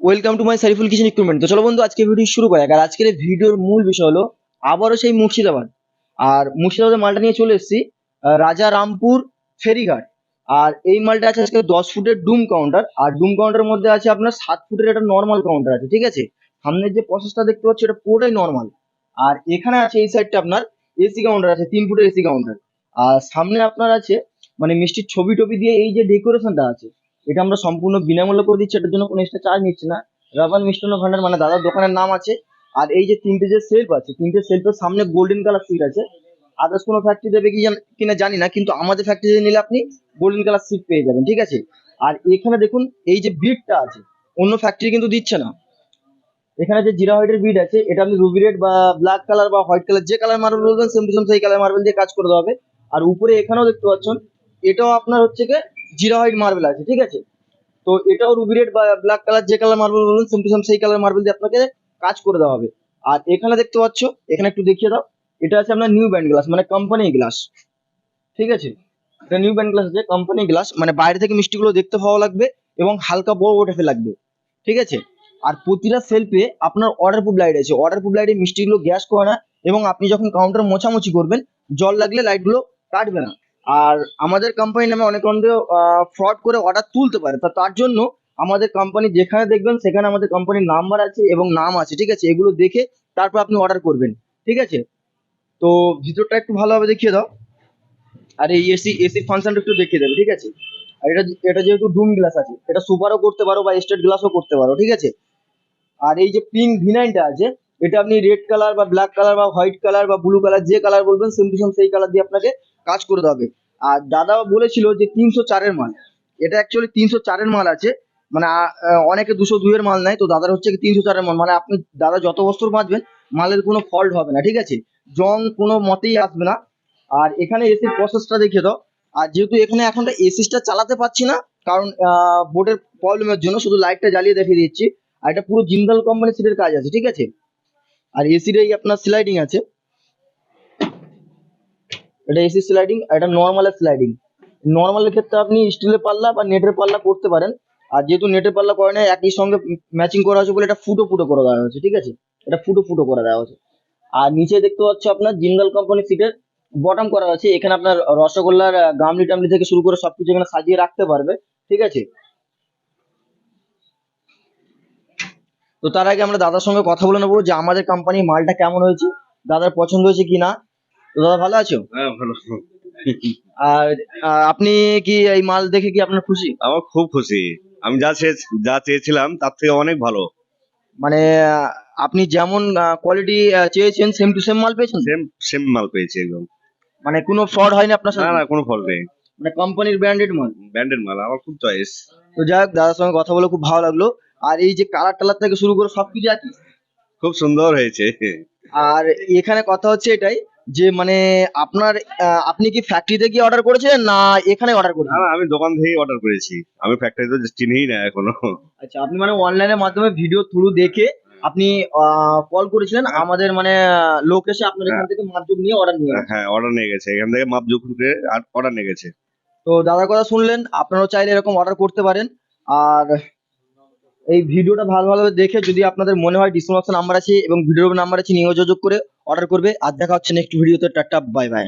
Welcome to my Sariful kitchen equipment তো চলো বন্ধু, আজকে ভিডিও শুরু করা। আর আজকের ভিডিওর মূল বিষয় হলো, আবারও সেই মুর্শিদাবাদ। আর মুর্শিদাবাদের মালটা নিয়ে চলে এসেছি রাজা রামপুর ফেরিঘাট। আর এই মালটা আছে আজকে দশ ফুটের ডুম কাউন্টার আর ডুম কাউন্টারের মধ্যে আছে আপনার সাত ফুটের একটা নর্মাল কাউন্টার আছে, ঠিক আছে? সামনের যে প্রসেসটা দেখতে পাচ্ছি, এটা পুরোটাই নর্মাল আর এখানে আছে এই সাইডটা আপনার এসি কাউন্টার আছে, তিন ফুটের এসি কাউন্টার আর সামনে আপনার আছে মানে মিষ্টির ছবি টবি দিয়ে এই যে ডেকোরেশনটা আছে এটা আমরা সম্পূর্ণ বিনামূল্যে করে দিচ্ছি, এটার জন্য কোনো এক্সট্রা চার্জ নিচ্ছি না। রাবান মিষ্টান্ন ভান্ডার মানে দাদার দোকানের নাম আছে। আর এই যে তিনটে যে সেলফ আছে, তিনটে সেলফের সামনে গোল্ডেন কালার সিট আছে। আদার্স কোনো ফ্যাক্টরি দেবে কি কিনা জানি না, কিন্তু আমাদের ফ্যাক্টরি নিলে আপনি গোল্ডেন কালার সিট পেয়ে যাবেন, ঠিক আছে? আর এখানে দেখুন, এই যে বিটটা আছে, অন্য ফ্যাক্টরি কিন্তু দিচ্ছে না। এখানে যে জিরা হোয়াইটের বিট আছে, এটা আপনি রুবি রেড বা ব্ল্যাক কালার বা হোয়াইট কালার যে কালার মার্বেল বলবেন সেম টু সেম সেই কালার মার্বেল দিয়ে কাজ করে দেওয়া হবে। আর উপরে এখানেও দেখতে পাচ্ছেন, এটাও আপনার হচ্ছে গিয়ে জিরা হোয়াইট মার্বেল আছে, ঠিক আছে? তো এটাও রুবি রেড বা ব্ল্যাক কালার যে কালার মার্বেল বলুন সেম টু সেম সেই কালার মার্বেল দিয়ে আপনাকে কাজ করে দেওয়া হবে। আর এখানে দেখতে পাচ্ছ, এখানে একটু দেখিয়ে দাও, এটা আছে আপনার নিউ ব্যান্ড গ্লাস মানে কোম্পানি গ্লাস ঠিক আছে? এটা নিউ ব্যান্ড গ্লাস আছে কোম্পানি গ্লাস মানে বাইরে থেকে মিষ্টিগুলো দেখতে ভালো লাগবে এবং হালকা বড় বড় লাগবে, ঠিক আছে? আর প্রতিটা সেলফে আপনার অর্ডার প্রুফ লাইট আছে অর্ডার প্রুফ লাইটে মিষ্টিগুলো গ্যাস করে না, এবং আপনি যখন কাউন্টার মোছামুছি করবেন, জল লাগলে লাইটগুলো কাটবে না। আর আমাদের কোম্পানি নামে অনেক অনেকে ফ্রড করে অর্ডার তুলতে পারে। তা তার জন্য আমাদের কোম্পানি যেখানে দেখবেন, সেখানে আমাদের কোম্পানির নাম্বার আছে এবং নাম আছে, ঠিক আছে? এগুলো দেখে তারপর আপনি অর্ডার করবেন, ঠিক আছে? তো ভিতরটা একটু ভালোভাবে দেখিয়ে দাও। আর এই এসি এসির ফাংশনটা একটু দেখিয়ে দেবে, ঠিক আছে? আর এটা এটা যেহেতু ডুম গ্লাস আছে, এটা সুপারও করতে পারো বা স্টেট গ্লাসও করতে পারো, ঠিক আছে? আর এই যে পিঙ্ক ভিনাইনটা আছে এটা আপনি রেড কালার বা ব্ল্যাক কালার বা হোয়াইট কালার বা ব্লু কালার যে কালার বলবেন সেম টু সেম সেই কালার দিয়ে আপনাকে কাজ করে দেবে আর দাদা বলেছিল যে তিনশো চারের মাল। এটা অ্যাকচুয়ালি তিনশো চারের মাল আছে। মানে অনেকে দুশো দুইয়ের মাল নেয়, তো দাদার হচ্ছে কি তিনশো চারের মাল। মানে আপনি দাদা যত বছর বাঁচবেন, মালের কোনো ফল্ট হবে না, ঠিক আছে? জং কোনো মতেই আসবে না। আর এখানে এসির প্রসেসটা দেখিয়ে দাও। আর যেহেতু এখানে এখন এসিসটা চালাতে পারছি না, কারণ বোর্ডের প্রবলেমের জন্য শুধু লাইটটা জ্বালিয়ে দেখিয়ে দিচ্ছি। আর এটা পুরো জিন্দাল কোম্পানির সিটের কাজ আছে, ঠিক আছে? আর এসির আপনার স্লাইডিং আছে। এটা এসি স্লাইডিং আর এটা নর্মালের স্লাইডিং নর্মালের ক্ষেত্রে আপনি স্টিলের পাল্লা বা নেটের পাল্লা করতে পারেন। আর যেহেতু নেটের পাল্লা করে না একই সঙ্গে ম্যাচিং করা হয়েছে বলে এটা ফুটো ফুটো করে দেওয়া হয়েছে, ঠিক আছে? এটা ফুটো ফুটো করে দেওয়া হয়েছে। আর নিচে দেখতে পাচ্ছ আপনার জিন্দাল কোম্পানির সিটের বটম করা আছে। এখানে আপনার রসগোল্লার গামলি টামলি থেকে শুরু করে সবকিছু এখানে সাজিয়ে রাখতে পারবে, ঠিক আছে? তো তার আগে আমরা দাদার সঙ্গে কথা বলে নেব যে আমাদের কোম্পানির মালটা কেমন হয়েছে দাদার পছন্দ হয়েছে কি না তো দাদা ভালো আছো? হ্যাঁ ভালো। আর আপনি কি এই মাল দেখে কি আপনার খুশি? আমার খুব খুশি। আমি যা যা চেয়েছিলাম তার থেকে অনেক ভালো। মানে আপনি যেমন কোয়ালিটি চেয়েছেন সেম টু সেম মাল পেয়েছেন? সেম সেম মাল পেয়েছি একদম। মানে কোনো ফ্রড হয়নি আপনার সাথে? না না কোনো ফ্রড নেই। মানে কোম্পানির ব্র্যান্ডেড মাল? ব্র্যান্ডেড মাল আমার খুব চয়েস তো যাই হোক দাদার সঙ্গে কথা বলে খুব ভালো লাগল। আর এই যে কালার টালার থেকে শুরু করে সবকিছু একই? খুব সুন্দর হয়েছে। আর এখানে কথা হচ্ছে এটাই যে মানে আপনার আহ, আপনি কি ফ্যাক্টরিতে গিয়ে অর্ডার করেছিলেন না এখানে অর্ডার না করেছেন না, আমি দোকান থেকেই অর্ডার করেছি। আমি ফ্যাক্টরি তো চিনিই না এখনও। আচ্ছা আপনি মানে অনলাইনের মাধ্যমে ভিডিও থ্রু দেখে আপনি কল করেছিলেন আমাদের মানে লোক এসে আপনার এখান থেকে মাপজোক নিয়ে অর্ডার নিয়ে গেছে। হ্যাঁ অর্ডার নিয়ে গেছে। এখান থেকে মাপ যখন করে অর্ডার নিয়ে গেছে। তো দাদার কথা শুনলেন আপনারাও চাইলে এরকম অর্ডার করতে পারেন। আর এই ভিডিওটা ভালো ভালোভাবে দেখে যদি আপনাদের মনে হয় ডিসক্রিপশন নাম্বার আছে এবং ভিডিওর নাম্বার আছে, নিয়ে যোগাযোগ করে অর্ডার করবে। আর দেখা হচ্ছে নেক্সট ভিডিওতে টাটা বাই বাই